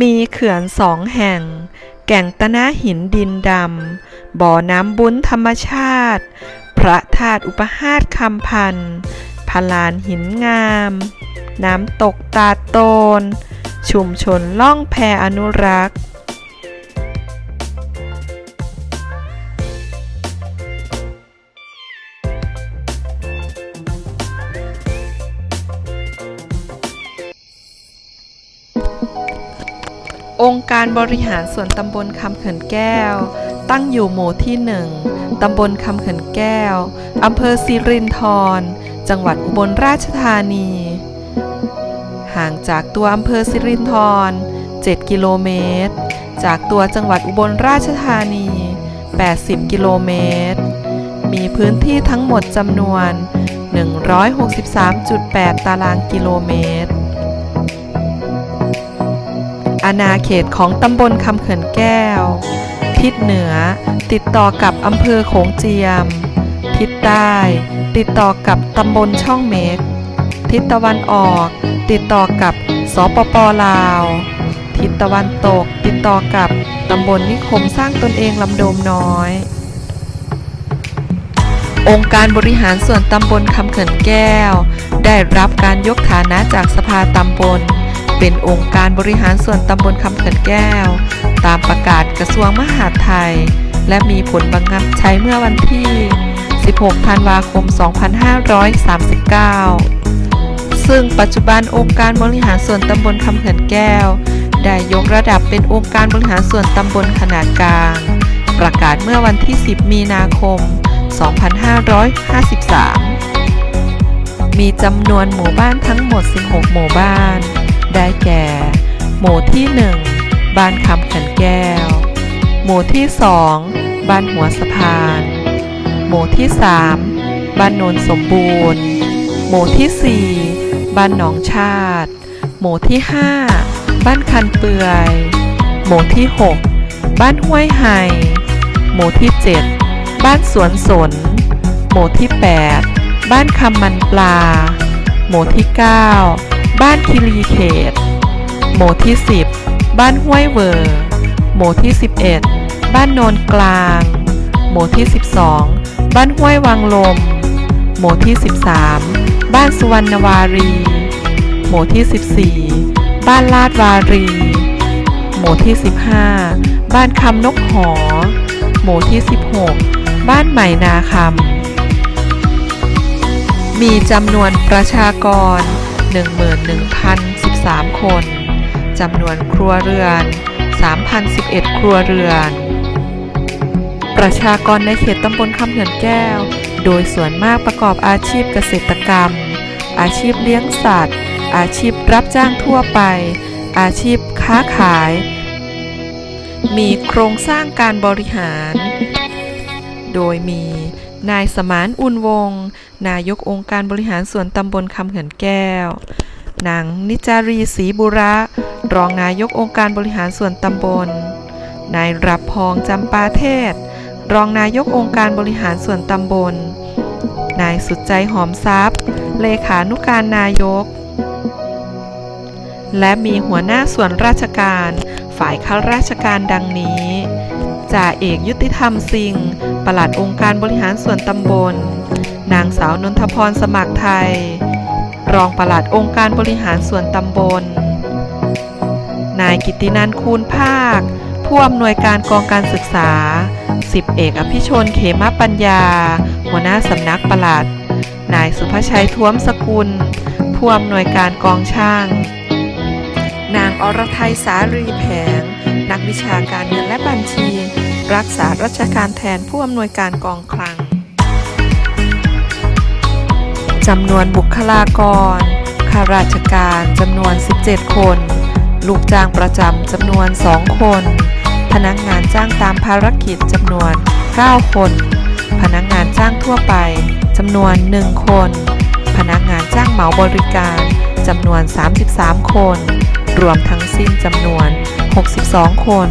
มีเขื่อนสองแห่ง แก่งตะนาหินดินดำ บ่อน้ำบุญธรรมชาติ พระธาตุอุปหาตคำพันธ์พลานหินงาม น้ำตกตาโตน ชุมชนล่องแพอนุรักษ์ องค์การบริหารส่วนตำบลคำเขินแก้ว ตั้งอยู่หมู่ที่หนึ่งตำบลคำเขินแก้วอำเภอสิรินธร จังหวัดอุบลราชธานี ห่างจากตัวอำเภอสิรินธร 7 กิโลเมตร จากตัวจังหวัดอุบลราชธานี 80 กิโลเมตร มีพื้นที่ทั้งหมดจำนวน 163.8 ตารางกิโลเมตร อาณาเขตของตำบลคำเขินแก้ว ทิศเหนือติดต่อกับอำเภอโขงเจียม ทิศใต้ ติดต่อกับตำบลช่องเมก ทิศตะวันออก ติดต่อกับสปปลาว ทิศตะวันตก ติดต่อกับตำบลนิคมสร้างตนเองลำโดมน้อย องค์การบริหารส่วนตำบลคำเขินแก้ว ได้รับการยกฐานะจากสภาตำบล เป็นองค์การบริหารส่วนตำบลคำเขินแก้ว ตามประกาศกระทรวงมหาดไทย และมีผลบังคับใช้เมื่อวันที่ 16 ธันวาคม 2539 ซึ่งปัจจุบันองค์การบริหารส่วนตำบลคำเขินแก้ว ได้ยกระดับเป็นองค์การบริหารส่วนตำบลขนาดกลาง ประกาศเมื่อวันที่ 10 มีนาคม 2553 มีจำนวนหมู่บ้านทั้งหมด 16 หมู่บ้าน ได้แก่ หมู่ที่ 1 บ้านคำขินแก้ว หมู่ที่ 2 บ้านหัวสะพาน หมู่ที่ 3 บ้านโนนสมบูรณ์ หมู่ที่ 4 บ้านหนองชาติ หมู่ที่ 5 บ้านคันเปื่อย หมู่ที่ 6 บ้านห้วยไห่ หมู่ที่ 7 บ้านสวนสน หมู่ที่ 8 บ้านคำมันปลา หมู่ที่ 9 บ้านคิรีเขต หมู่ที่ 10 บ้านห้วยเวอร์ หมู่ที่ 11 บ้านโนนกลาง หมู่ที่ 12 บ้านห้วยวังลม หมู่ที่ 13 บ้านสุวรรณวารี หมู่ที่ 14 บ้านลาดวารี หมู่ที่ 15 บ้านคำนกหอ หมู่ที่ 16 บ้านใหม่นาคำมีจำนวนประชากร 11,013 คน จำนวนครัวเรือน 3,011 ครัวเรือน ประชากรในเขตตำบลคำเหือนแก้ว โดยส่วนมากประกอบอาชีพเกษตรกรรม อาชีพเลี้ยงสัตว์ อาชีพรับจ้างทั่วไป อาชีพค้าขาย มีโครงสร้างการบริหาร โดยมี นายสมานอุ่นวง นายกองค์การบริหารส่วนตำบลคำเหินแก้ว นางนิจารีศรีบุระ รองนายกองค์การบริหารส่วนตำบล นายรับพองจำปาเทศ รองนายกองค์การบริหารส่วนตำบล นายสุดใจหอมทรัพย์ เลขานุการนายก และมีหัวหน้าส่วนราชการ ฝ่ายข้าราชการดังนี้จ่าเอกยุติธรรมสิงห์ ปลัดองค์การบริหารส่วนตำบล นางสาวนนทพรสมัครไทย รองปลัดองค์การบริหารส่วนตำบล นายกิตินันคูณภาค ผู้อำนวยการกองการศึกษาสิบเอกอภิชนเขมปัญญา หัวหน้าสำนักปลัด นายสุภชัยท้วมสกุล ผู้อำนวยการกองช่าง นางอรไทยสารีแผง นักวิชาการเงินและบัญชี รักษาราชการแทนผู้อำนวยการกองคลังจำนวนบุคลากร ข้าราชการจำนวน 17 คน ลูกจ้างประจำจำนวน 2 คน พนักงานจ้างตามภารกิจจำนวน 9 คน พนักงานจ้างทั่วไปจำนวน 1 คน พนักงานจ้างเหมาบริการจำนวน 33 คน รวมทั้งสิ้นจำนวน 62 คน